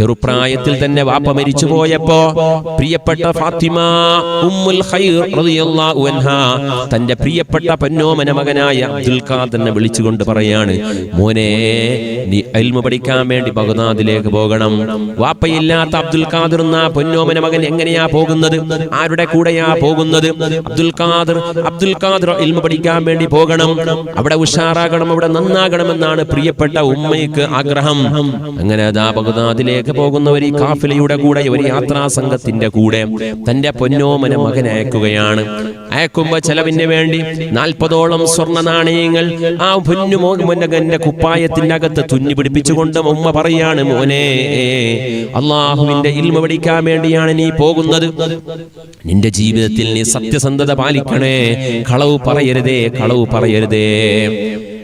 ചെറുപ്രായത്തിൽ തന്നെ വാപ്പ മരിച്ചു പോയപ്പോ പ്രിയപ്പെട്ട ഫാത്തിമ ഉമ്മുൽ ഖൈർ റളിയല്ലാഹു തന്റെ പ്രിയപ്പെട്ട പൊന്നോമന മകനായ അബ്ദുൽ ഖാദറിനെ വിളിച്ചുകൊണ്ട് പറയാണ് മോനെ നീ ഇൽമ പഠിക്കാൻ വേണ്ടി ബഗ്ദാദിലേക്ക് പോകണം. വാപ്പയില്ലാത്ത അബ്ദുൽ ഖാദർ എന്ന പൊന്നോമന മകൻ എങ്ങനെയാ പോകുന്നത്? ആരുടെ കൂടെയാ പോകുന്നത്? അബ്ദുൽ ഖാദർ അബ്ദുൽ ഖാദർ ഇൽമ പഠിക്കാൻ വേണ്ടി പോകണം. അവിടെ ഉഷാറാകണം അവിടെ നന്നാകണം എന്നാണ് പ്രിയപ്പെട്ട ഉമ്മയ്ക്ക് ആഗ്രഹം. അങ്ങനെ അതാ ബഗ്ദാദിലേക്ക് പോകുന്നവർ ഈ കാഫിലയുടെ കൂടെ ഒരു യാത്രാ സംഘത്തിന്റെ കൂടെ തന്റെ പൊന്നോമന മകൻ അയക്കുകയാണ്. അയക്കുമ്പോ ചെലവിന് വേണ്ടി നാൽപ്പതോളം സ്വർണ നാണയങ്ങൾ ആ പൊന്നു മുന്നകന്റെ കുപ്പായത്തിന്റെ അകത്ത് തുന്നി പിടിപ്പിച്ചുകൊണ്ട് ഉമ്മ പറയാണ് മോനെ അള്ളാഹുവിന്റെ ഇൽമ പഠിക്കാൻ വേണ്ടിയാണ് നീ പോകുന്നത്. നിന്റെ ജീവിതത്തിൽ നീ സത്യസന്ധത പാലിക്കണേ. കളവ് പറയരുതേ കളവ് പറയരുതേ.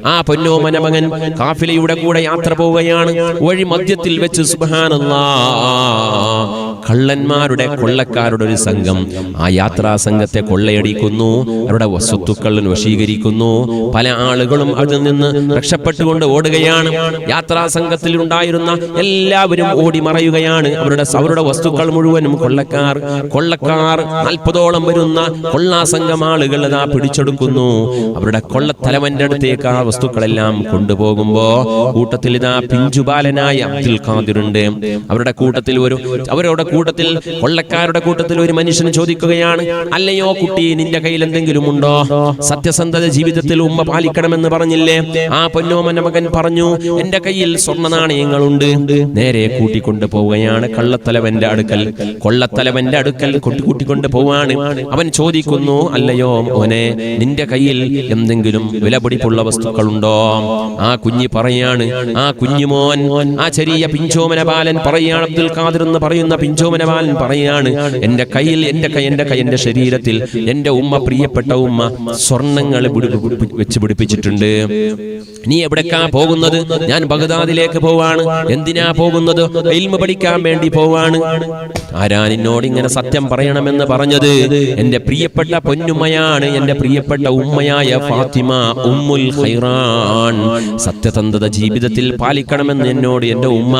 ആ പൊന്നോമന മകൻ കാഫിലയുടെ കൂടെ യാത്ര പോവുകയാണ്. വഴി മധ്യത്തിൽ വെച്ച് സുബ്ഹാനല്ലാ. കള്ളന്മാരുടെ കൊള്ളക്കാരുടെ ഒരു സംഘം ആ യാത്രാ സംഘത്തെ കൊള്ളയടിക്കുന്നു. അവരുടെ വസ്തുക്കൾ വശീകരിക്കുന്നു. പല ആളുകളും അതിൽ നിന്ന് രക്ഷപ്പെട്ടുകൊണ്ട് ഓടുകയാണ്. യാത്രാ സംഘത്തിൽ ഉണ്ടായിരുന്ന എല്ലാവരും ഓടി മറയുകയാണ്. അവരുടെ അവരുടെ വസ്തുക്കൾ മുഴുവനും കൊള്ളക്കാർ കൊള്ളക്കാർ നാൽപ്പതോളം വരുന്ന കൊള്ളാ സംഘം ആളുകൾ പിടിച്ചെടുക്കുന്നു. അവരുടെ കൊള്ളത്തലവന്റെ അടുത്തേക്ക് ആ വസ്തുക്കളെല്ലാം കൊണ്ടുപോകുമ്പോ കൂട്ടത്തിൽ ഇതാ പിഞ്ചുബാലനായ അബ്ദുൽ ഖാദിറുണ്ട്. അവരുടെ കൂട്ടത്തിൽ ഒരു അവരുടെ കൂട്ടത്തിൽ കൊള്ളക്കാരുടെ കൂട്ടത്തിൽ ഒരു മനുഷ്യൻ ചോദിക്കുകയാണ് അല്ലയോ കുട്ടി നിന്റെ കയ്യിൽ എന്തെങ്കിലും ഉണ്ടോ? സത്യസന്ധത ജീവിതത്തിൽ ഉമ്മ പാലിക്കണമെന്ന് പറഞ്ഞില്ലേ? ആ പൊന്നോമന മകൻ പറഞ്ഞു എന്റെ കയ്യിൽ സ്വർണ നാണയങ്ങളുണ്ട് നേരെ കൂട്ടിക്കൊണ്ട് പോവുകയാണ് കള്ളത്തലവന്റെ അടുക്കൽ. കൊള്ളത്തലവന്റെ അടുക്കൽ കൂട്ടിക്കൊണ്ട് പോവാണ്. അവൻ ചോദിക്കുന്നു അല്ലയോ മോനെ നിന്റെ കയ്യിൽ എന്തെങ്കിലും വിലപിടിപ്പുള്ള വസ്തുക്കളുണ്ടോ ആ കുഞ്ഞി പറയാണ് ആ കുഞ്ഞുമോൻ ആ ചെറിയ പിഞ്ചോമന ബാലൻ പറയാണ് അബ്ദുൽ ഖാദിർ എന്ന് പറയുന്ന പിഞ്ചോമന ബാലൻ പറയാണ് എന്റെ കയ്യിൽ എന്റെ കൈ എന്റെ കൈ എന്റെ ശരീരത്തിൽ എന്റെ ഉമ്മ പ്രിയപ്പെട്ട ഉമ്മ സ്വർണങ്ങൾ വെച്ച് പിടിപ്പിച്ചിട്ടുണ്ട്. നീ എവിടേക്കാ പോകുന്നത്? ഞാൻ ബഗ്ദാദിലേക്ക് പോവാണ്. എന്തിനാ പോകുന്നത്? ഇൽമ പഠിക്കാൻ വേണ്ടി പോവാണ്. ആരാ നിന്നോട് ഇങ്ങനെ സത്യം പറയണമെന്ന് പറഞ്ഞത്? എന്റെ പ്രിയപ്പെട്ട പൊന്നുമ്മയാണ് എന്റെ പ്രിയപ്പെട്ട ഉമ്മയായ ഫാത്തിമ ഉമ്മുൽ ഖൈറാൻ സത്യസന്ധത ജീവിതത്തിൽ പാലിക്കണമെന്ന് എന്നോട് എന്റെ ഉമ്മ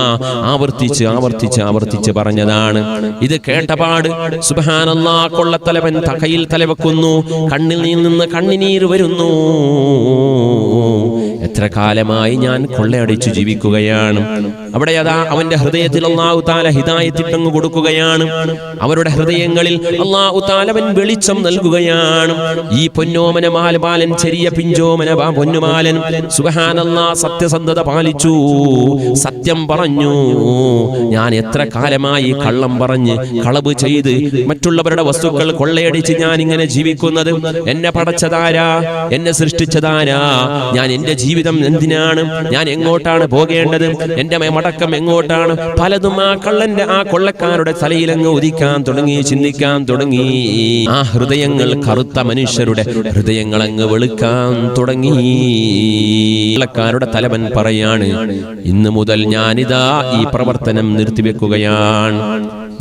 ആവർത്തിച്ച് ആവർത്തിച്ച് ആവർത്തിച്ച് പറഞ്ഞതാണ്. ഇത് കേട്ടപാട് സുബാനല്ലാ കൊള്ളത്തലവൻ തകയിൽ തലവെക്കുന്നു കണ്ണിൽ നിന്ന് കണ്ണിനീര് വരുന്നു. എത്ര കാലമായി ഞാൻ കൊള്ളയടിച്ചു ജീവിക്കുകയാണ്. അവിടെ അതാ അവന്റെ ഹൃദയത്തിൽ അള്ളാഹു താല ഹിതായത്തിട്ടങ്ങ് കൊടുക്കുകയാണ്. അവരുടെ ഹൃദയങ്ങളിൽ അള്ളാഹു താലവൻ വെളിച്ചം നൽകുകയാണ്. ഈ പൊന്നോമന മാലപാലൻ ചെറിയ പിഞ്ചോമന പൊന്നുമാലൻ സുബഹാനല്ലാ സത്യസന്ധത പാലിച്ചു. സത്യം പറഞ്ഞു. ഞാൻ എത്ര കാലമായി കള്ളം പറഞ്ഞ് കളവ് ചെയ്ത് മറ്റുള്ളവരുടെ വസ്തുക്കൾ കൊള്ളയടിച്ച് ഞാൻ ഇങ്ങനെ ജീവിക്കുന്നത്? എന്നെ പടച്ചതാരാ? എന്നെ സൃഷ്ടിച്ചതാരാ? ഞാൻ എന്റെ ജീവിതം എന്തിനാണ്? ഞാൻ എങ്ങോട്ടാണ് പോകേണ്ടത്? എന്റെ മടക്കം എങ്ങോട്ടാണ്? പലതും ആ കള്ളന്റെ ആ കൊള്ളക്കാരുടെ തലയിലങ്ങ് ഉദിക്കാൻ തുടങ്ങി ചിന്തിക്കാൻ തുടങ്ങി. ആ ഹൃദയങ്ങൾ കറുത്ത മനുഷ്യരുടെ ഹൃദയങ്ങൾ അങ്ങ് വെളുക്കാൻ തുടങ്ങി. കൊള്ളക്കാരുടെ തലവൻ പറയാണ് ഇന്ന് മുതൽ ഞാനിതാ ഈ പ്രവർത്തനം നിർത്തിവെക്കുകയാണ്.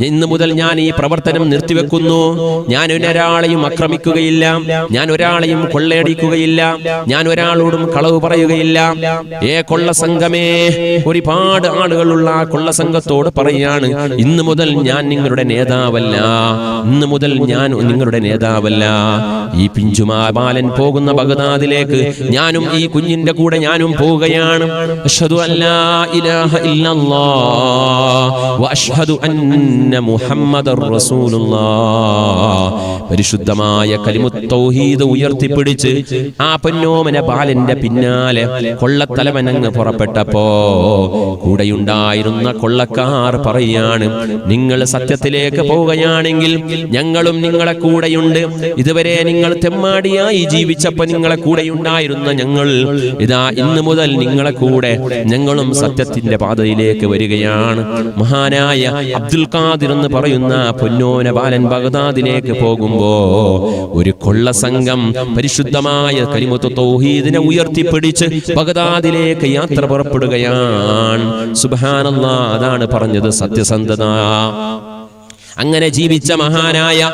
ഇന്ന് മുതൽ ഞാൻ ഈ പ്രവർത്തനം നിർത്തിവെക്കുന്നു. ഞാൻ ഒരാളെയും ആക്രമിക്കുകയില്ല. ഞാൻ ഒരാളെയും കൊള്ളയടിക്കുകയില്ല. ഞാൻ ഒരാളോടും കളവ് പറയുകയില്ല. ഏ കൊള്ള സംഘമേ ഒരുപാട് ആളുകളുള്ള ആ കൊള്ള സംഘത്തോട് പറയാണ് ഇന്ന് മുതൽ ഞാൻ നിങ്ങളുടെ നേതാവല്ല. ഇന്ന് മുതൽ ഞാൻ നിങ്ങളുടെ നേതാവല്ല. ഈ പിഞ്ചുമാ ബാലൻ പോകുന്ന ബഗ്ദാദിലേക്ക് ഞാനും ഈ കുഞ്ഞിന്റെ കൂടെ ഞാനും പോവുകയാണ്. അഷ്ഹദു അല്ലാ ഇലാഹ ഇല്ലല്ലാഹ് അഷ്ഹദു മുഹമ്മദർ റസൂലുള്ളാഹ് പരിശുദ്ധമായ കലിമുത്തൗഹീദ് ഉയർത്തിപ്പിടിച്ച് ആ പൊന്നോമന ബാലന്റെ പിന്നാലെ കൊള്ളത്തലവനങ്ങ് പുറപ്പെട്ടപ്പോ കൂടെയുണ്ടായിരുന്ന കൊള്ളക്കാർ പറയാണ് നിങ്ങൾ സത്യത്തിലേക്ക് പോവുകയാണെങ്കിൽ ഞങ്ങളും നിങ്ങളെ കൂടെയുണ്ട്. ഇതുവരെ നിങ്ങൾ തെമ്മാടിയായി ജീവിച്ചപ്പോ നിങ്ങളെ കൂടെയുണ്ടായിരുന്ന ഞങ്ങൾ ഇതാ ഇന്ന് മുതൽ നിങ്ങളെ കൂടെ ഞങ്ങളും സത്യത്തിന്റെ പാതയിലേക്ക് വരികയാണ്. മഹാനായ അബ്ദുൽ ഖാദിർ എന്ന് പറയുന്ന പൊന്നോന ബാലൻ ബഗ്ദാദിലേക്ക് പോകുമ്പോ ഒരു കൊള്ള സംഘം പരിശുദ്ധമായ കരിമുത്ത് തൗഹീദിനെ ഉയർത്തിപ്പിടിച്ച് ബഗ്ദാദിലേക്ക് യാത്ര പുറപ്പെടുകയാണ്. സുബ്ഹാനല്ലാ അതാണ് പറഞ്ഞത് സത്യസന്ധത. അങ്ങനെ ജീവിച്ച മഹാനായ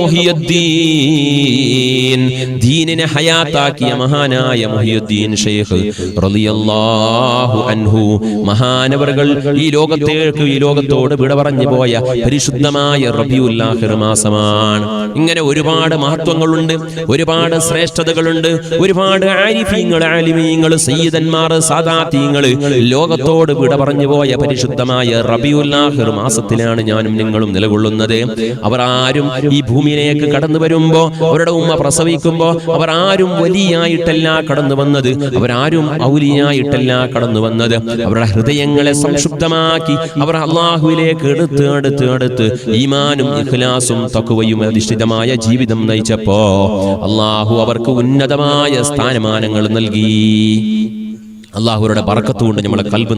മുഹിയുദ്ദീൻ ദീനിനെ ഹയാത്താക്കിയ മഹാനായ മുഹിയുദ്ദീൻ ഷെയ്ഖ് റളിയല്ലാഹു അൻഹു. മഹാനവറുകൾ ഈ ലോകത്തേക്ക് ഈ ലോകത്തോട് വിട പറഞ്ഞു പോയ പരിശുദ്ധമായ റബിയുൽ ആഖിർ മാസമാണ്. ഇങ്ങനെ ഒരുപാട് മഹത്വങ്ങളുണ്ട് ഒരുപാട് ശ്രേഷ്ഠതകളുണ്ട് ഒരുപാട് ആരിഫീങ്ങൾ ആലിമീങ്ങൾ സയ്യിദന്മാർ സാദാത്തീങ്ങൾ ലോകത്തോട് വിട പറഞ്ഞു പോയ പരിശുദ്ധമായ റബിയുൽ ആഖിർ മാസത്തിലാണ് ഞാനും നിങ്ങളും നിലകൊള്ളുന്നത്. അവർ ആരും ഈ ഭൂമിയിലേക്ക് കടന്നു വരുമ്പോ അവരുടെ ഉമ്മ പ്രസവിക്കുമ്പോ അവർ ആരും വലിയായിട്ടല്ല കടന്നു വന്നത്. അവരാരും ഔലിയായിട്ടല്ല കടന്നു വന്നത്. അവരുടെ ഹൃദയങ്ങളെ സംക്ഷുബ്ധമാക്കി അവർ അള്ളാഹുവിലേക്ക് എടുത്ത് എടുത്ത് എടുത്ത് ഈമാനും ഇഖ്ലാസും തക്കുവയും അധിഷ്ഠിതമായ ജീവിതം നയിച്ചപ്പോ അള്ളാഹു അവർക്ക് ഉന്നതമായ സ്ഥാനമാനങ്ങൾ നൽകി. അള്ളാഹുരുടെ പറക്കത്തുകൊണ്ട് നമ്മളെ കൽബ്